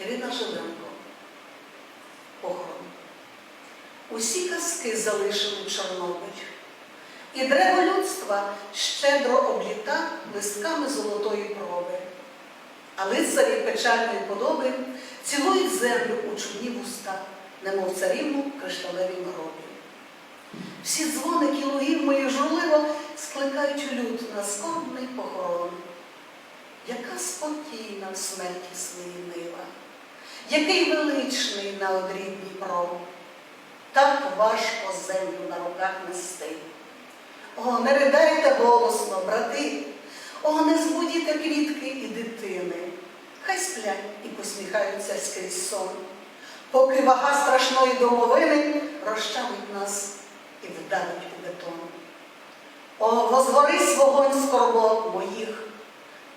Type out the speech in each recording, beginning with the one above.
Ірина Жиленко. Похорон. Усі казки залишили Чорнобиль. І древо людства щедро обліта листками золотої проби. А лицарі печальної подоби цілують землю у чудні вуста, немов царівну кришталевім гробі. Всі дзвоники лугів моїх журливо скликають у люд на скорбний похорон. Яка спокійна в смерті своїй нива, який величний на одрі Дніпро, так важко землю на руках нести. О, не ридайте голосно, брати, о, не збудіте квітки і дитини. Хай сплять і посміхаються скрізь сон, поки вага страшної домовини розчавить нас і вдарить у бетон. О, возгорись вогонь скорбот моїх,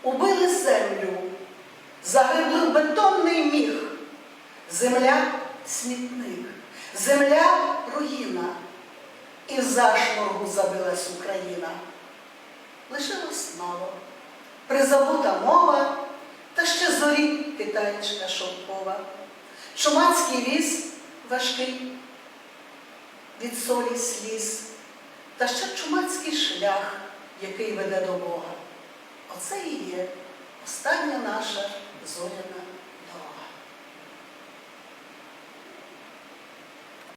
убили землю, загибли в бетонний міг. Земля смітник, земля руїна, і в зашморгу забилась Україна. Лишилось мало, призабута мова, та ще зорі китаєчка шовкова. Чумацький віз важкий від солі сліз, та ще чумацький шлях, який веде до Бога. Оце і є остання наша